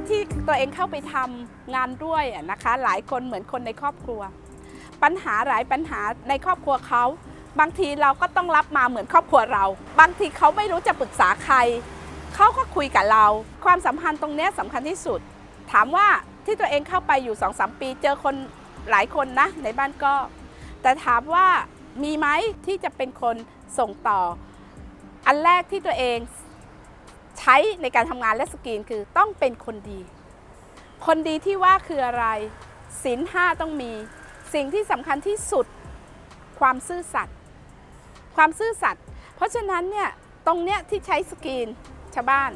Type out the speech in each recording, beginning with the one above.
บ้านก็ที่ตัวเองเข้าไปทำงานด้วยนะคะ หลายคนเหมือนคนในครอบครัว ปัญหาหลายปัญหาในครอบครัวเขาบางทีเราก็ต้องรับมาเหมือนครอบครัวเรา บางทีเขาไม่รู้จะปรึกษาใคร เขาก็คุยกับเรา ความสัมพันธ์ตรงนี้สำคัญที่สุด ถามว่าที่ตัวเองเข้าไปอยู่2องสามปี เจอคนหลายคนนะ ในบ้านก็ แต่ถามว่ามีไหมที่จะเป็นคนส่งต่อ อันแรกที่ตัวเอง ใช้ในการทำงานและสกรีนคือต้องเป็นคนดี คนดีที่ว่าคืออะไรศีลห้าต้องมี สิ่งที่สำคัญที่สุดความซื่อสัตย์ความซื่อสัตย์เพราะฉะนั้นเนี่ยตรงเนี้ยที่ใช้สกรีนชาวบ้าน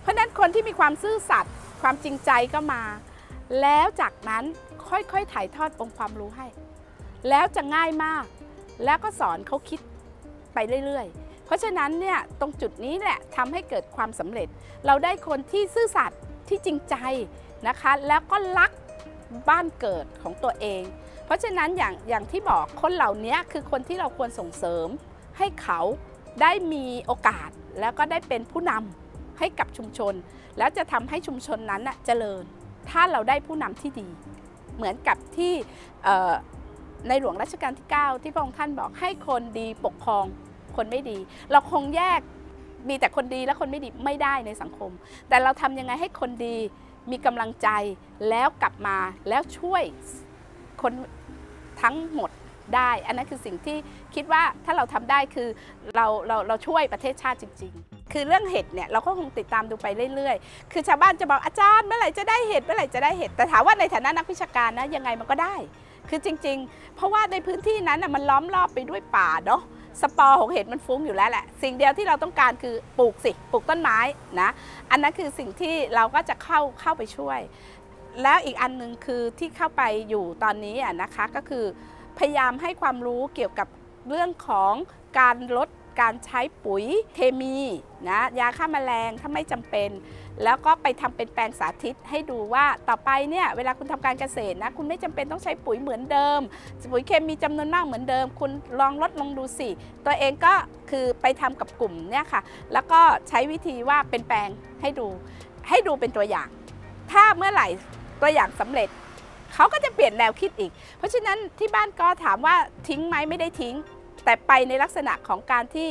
เพราะนั้นคนที่มีความซื่อสัตย์ความจริงใจก็มา แล้วจากนั้นค่อยๆถ่ายทอดองค์ความรู้ให้ แล้วจะง่ายมาก แล้วก็สอนเขาคิดไปเรื่อยๆ ราะฉะนั้นเนี่ยตรงจุดนี้แหละทำให้เกิดความสำเร็จ เราได้คนที่ซื่อสัตย์ที่จริงใจนะคะ แล้วก็รักบ้านเกิดของตัวเอง เพราะฉะนั้นอย่างอย่างที่บอกคนเหล่านี้คือคนที่เราควรส่งเสริม ให้เขาได้มีโอกาสแล้วก็ได้เป็นผู้นำให้กับชุมชน แล้วจะทำให้ชุมชนนั้นน่ะเจริญ ถ้าเราได้ผู้นำที่ดี เหมือนกับที่ในหลวงรัชกาลที่ 9 ที่พระองค์ท่านบอกให้คนดีปกครอง คนไม่ดี เราคงแยกมีแต่คนดีและคนไม่ดีไม่ได้ในสังคม แต่เราทำยังไงให้คนดีมีกำลังใจแล้วกลับมาแล้วช่วยคนทั้งหมดได้ อันนั้นคือสิ่งที่คิดว่าถ้าเราทำได้คือเราเราเราช่วยประเทศชาติจริง ๆคือเรื่องเห็ดเนี่ยเราก็คงติดตามดูไปเรื่อยๆ คือชาวบ้านจะบอกอาจารย์เมื่อไหร่จะได้เห็ดเมื่อไหร่จะได้เห็ด แต่ถามว่าในฐานะนักวิชาการนะยังไงมันก็ได้ คือจริง ๆ เพราะว่าในพื้นที่นั้นน่ะมันล้อมรอบไปด้วยป่าเนาะ สปอร์ของเห็ดมันฟุ้งอยู่แล้วแหละ สิ่งเดียวที่เราต้องการคือปลูกสิ ปลูกต้นไม้นะ อันนั้นคือสิ่งที่เราก็จะเข้าเข้าไปช่วย แล้วอีกอันหนึ่งคือที่เข้าไปอยู่ตอนนี้อะนะคะก็คือพยายามให้ความรู้เกี่ยวกับเรื่องของการลด การใช้ปุ๋ยเคมีนะยาฆ่าแมลงถ้าไม่จำเป็น แล้วก็ไปทำเป็นแปลงสาธิตให้ดูว่าต่อไปเนี่ยเวลาคุณทำการเกษตรนะคุณไม่จำเป็นต้องใช้ปุ๋ยเหมือนเดิม ปุ๋ยเคมีจำนวนมากเหมือนเดิม คุณลองลดลงดูสิ ตัวเองก็คือไปทำกับกลุ่มเนี่ยค่ะ แล้วก็ใช้วิธีว่าเป็นแปลงให้ดู ให้ดูเป็นตัวอย่าง ถ้าเมื่อไหร่ตัวอย่างสำเร็จเขาก็จะเปลี่ยนแนวคิดอีก เพราะฉะนั้นที่บ้านก็ถามว่าทิ้งไหมไม่ได้ทิ้ง แต่ไปในลักษณะของการที่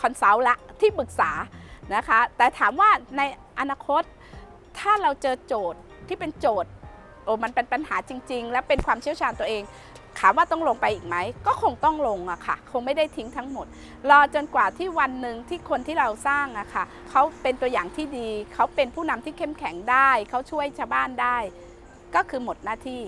คอนซัลท์ละที่ปรึกษานะคะ แต่ถามว่าในอนาคตถ้าเราเจอโจทย์ที่เป็นโจทย์โอ้มันเป็นปัญหาจริง ๆ และเป็นความเชี่ยวชาญตัวเองถามว่าต้องลงไปอีกไหม ก็คงต้องลงอะค่ะ คงไม่ได้ทิ้งทั้งหมด รอจนกว่าที่วันหนึ่งที่คนที่เราสร้างอะค่ะเขาเป็นตัวอย่างที่ดี เขาเป็นผู้นำที่เข้มแข็งได้ เขาช่วยชาวบ้านได้ ก็คือหมดหน้าที่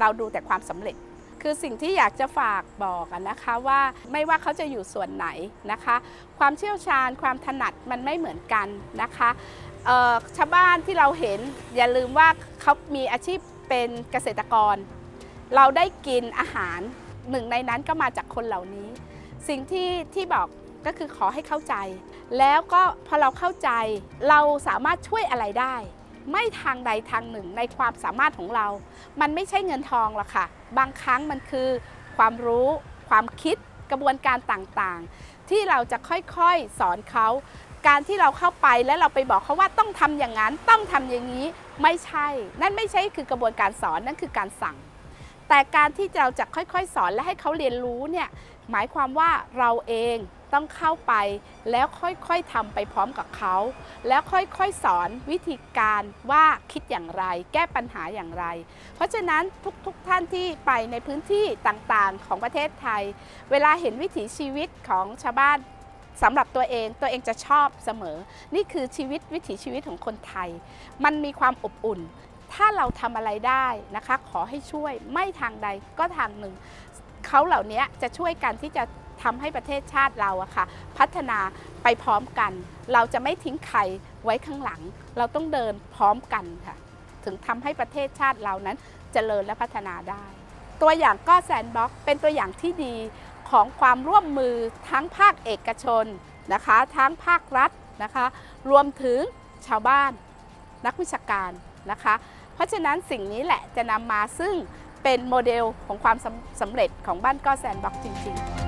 เราดูแต่ความสำเร็จ คือสิ่งที่อยากจะฝากบอกนะคะว่าไม่ว่าเขาจะอยู่ส่วนไหนนะคะ ความเชี่ยวชาญความถนัดมันไม่เหมือนกันนะคะชาวบ้านที่เราเห็นอย่าลืมว่าเขามีอาชีพเป็นเกษตรกร เราได้กินอาหารหนึ่งในนั้นก็มาจากคนเหล่านี้ สิ่งที่ที่บอกก็คือขอให้เข้าใจ แล้วก็พอเราเข้าใจเราสามารถช่วยอะไรได้ ไม่ทางใดทางหนึ่งในความสามารถของเรา มันไม่ใช่เงินทองหรอกค่ะ บางครั้งมันคือความรู้ ความคิดกระบวนการต่างๆ ที่เราจะค่อยๆสอนเขา การที่เราเข้าไปแล้วเราไปบอกเขาว่าต้องทำอย่างนั้น ต้องทำอย่างนี้ไม่ใช่ นั่นไม่ใช่คือกระบวนการสอนนั่นคือการสั่ง แต่การที่เราจะค่อยๆ สอนและให้เขาเรียนรู้เนี่ยหมายความว่าเราเอง ต้องเข้าไปแล้วค่อยๆทำไปพร้อมกับเขา แล้วค่อยๆสอนวิธีการว่าคิดอย่างไร แก้ปัญหาอย่างไร เพราะฉะนั้นทุกๆทท่านที่ไปในพื้นที่ต่างๆของประเทศไทย เวลาเห็นวิถีชีวิตของชาวบ้านสำหรับตัวเองตัวเองจะชอบเสมอ นี่คือชีวิตวิถีชีวิตของคนไทย มันมีความอบอุ่น ถ้าเราทำอะไรได้นะคะ ขอให้ช่วยไม่ทางใดก็ทางหนึ่ง เขาเหล่านี้จะช่วยกันที่จะ ทำให้ประเทศชาติเราอะค่ะ พัฒนาไปพร้อมกัน เราจะไม่ทิ้งใครไว้ข้างหลัง เราต้องเดินพร้อมกันค่ะ ถึงทำให้ประเทศชาติเรานั้นเจริญและพัฒนาได้ ตัวอย่างก็แซนบ็อกเป็นตัวอย่างที่ดีของความร่วมมือทั้งภาคเอกชนนะคะ ทั้งภาครัฐนะคะ รวมถึงชาวบ้านนักวิชาการนะคะ เพราะฉะนั้นสิ่งนี้แหละจะนำมาซึ่งเป็นโมเดลของความสำสำเร็จของบ้านก้อแซนบ็อกจริง ๆ